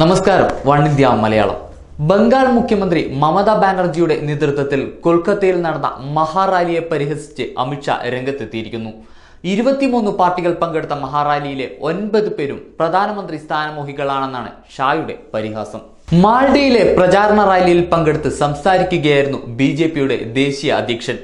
നമസ്കാരം one India Malayalam. Bengal മുഖ്യമന്ത്രി മമതാ ബാനർജിയുടെ നേതൃത്വത്തിൽ കൊൽക്കത്തയിൽ നടന്ന മഹാറാലിയെ പരിഹസിച്ച് അമിത്ഷാ രംഗത്തെത്തിയിരിക്കുന്നു. ഇരുപത്തിമൂന്ന് പാർട്ടികൾ പങ്കെടുത്ത മഹാറാലിയിലെ ഒൻപത് പേരും പ്രധാനമന്ത്രി സ്ഥാനമോഹികളാണെന്നാണ് ഷായുടെ പരിഹാസം. മാൾഡയിലെ പ്രചാരണ റാലിയിൽ പങ്കെടുത്ത് സംസാരിക്കുകയായിരുന്നു ബി ജെ പിയുടെ ദേശീയ അധ്യക്ഷൻ.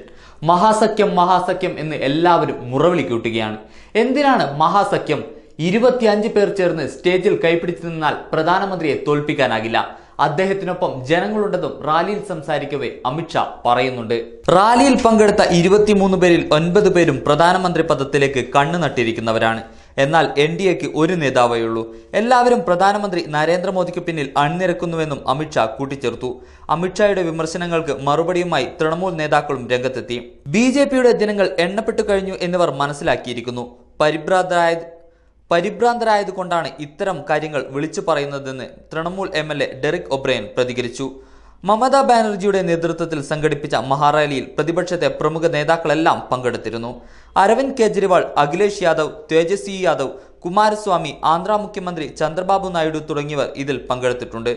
മഹാസഖ്യം മഹാസഖ്യം എന്ന് എല്ലാവരും മുറവിളി കൂട്ടുകയാണ്. എന്തിനാണ് മഹാസഖ്യം ഇരുപത്തിയഞ്ച് പേർ ചേർന്ന് സ്റ്റേജിൽ കൈപ്പിടിച്ചു നിന്നാൽ പ്രധാനമന്ത്രിയെ തോൽപ്പിക്കാനാകില്ല. അദ്ദേഹത്തിനൊപ്പം ജനങ്ങളുണ്ടെന്നും റാലിയിൽ സംസാരിക്കവേ അമിത്ഷാ പറയുന്നുണ്ട്. റാലിയിൽ പങ്കെടുത്ത ഇരുപത്തിമൂന്ന് പേരിൽ ഒൻപത് പേരും പ്രധാനമന്ത്രി പദത്തിലേക്ക് കണ്ണു നട്ടിരിക്കുന്നവരാണ്. എന്നാൽ എൻ ഡി എക്ക് ഒരു നേതാവേയുള്ളൂ എല്ലാവരും പ്രധാനമന്ത്രി നരേന്ദ്രമോദിക്ക് പിന്നിൽ അണിനിരക്കുന്നുവെന്നും അമിത്ഷാ കൂട്ടിച്ചേർത്തു. അമിത്ഷായുടെ വിമർശനങ്ങൾക്ക് മറുപടിയുമായി തൃണമൂൽ നേതാക്കളും രംഗത്തെത്തി. ബി ജെ പിയുടെ ദിനങ്ങൾ എണ്ണപ്പെട്ടു കഴിഞ്ഞു എന്നിവർ മനസ്സിലാക്കിയിരിക്കുന്നു. പരിഭ്രാന്തരായ പരിഭ്രാന്തരായതുകൊണ്ടാണ് ഇത്തരം കാര്യങ്ങൾ വിളിച്ചു പറയുന്നതെന്ന് Trinamool M L A Derek O'Brien പ്രതികരിച്ചു. മമതാ ബാനർജിയുടെ നേതൃത്വത്തിൽ സംഘടിപ്പിച്ച മഹാറാലിയിൽ പ്രതിപക്ഷത്തെ പ്രമുഖ നേതാക്കളെല്ലാം പങ്കെടുത്തിരുന്നു. അരവിന്ദ് കെജ്രിവാൾ അഖിലേഷ് യാദവ് തേജസ്വി യാദവ് കുമാരസ്വാമി ആന്ധ്രാ മുഖ്യമന്ത്രി ചന്ദ്രബാബു നായിഡു തുടങ്ങിയവർ ഇതിൽ പങ്കെടുത്തിട്ടുണ്ട്.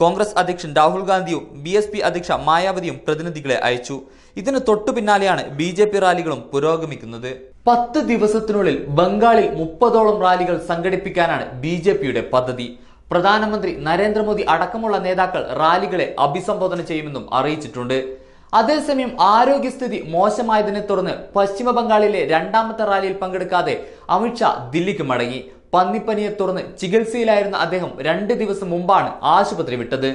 കോൺഗ്രസ് അധ്യക്ഷൻ രാഹുൽ ഗാന്ധിയും ബി എസ് പി അധ്യക്ഷ മായാവതിയും പ്രതിനിധികളെ അയച്ചു. ഇതിന് തൊട്ടു പിന്നാലെയാണ് ബി ജെ പി റാലികളും പുരോഗമിക്കുന്നത്. പത്ത് ദിവസത്തിനുള്ളിൽ ബംഗാളിൽ മുപ്പതോളം റാലികൾ സംഘടിപ്പിക്കാനാണ് ബി ജെ പിയുടെ പദ്ധതി. പ്രധാനമന്ത്രി നരേന്ദ്രമോദി അടക്കമുള്ള നേതാക്കൾ റാലികളെ അഭിസംബോധന ചെയ്യുമെന്നും അറിയിച്ചിട്ടുണ്ട്. അതേസമയം ആരോഗ്യസ്ഥിതി മോശമായതിനെ തുടർന്ന് പശ്ചിമ ബംഗാളിലെ രണ്ടാമത്തെ റാലിയിൽ പങ്കെടുക്കാതെ അമിത്ഷാ ദില്ലിക്ക് മടങ്ങി. പന്നിപ്പനിയെ തുടർന്ന് ചികിത്സയിലായിരുന്ന അദ്ദേഹം രണ്ട് ദിവസം മുമ്പാണ് ആശുപത്രി വിട്ടത്.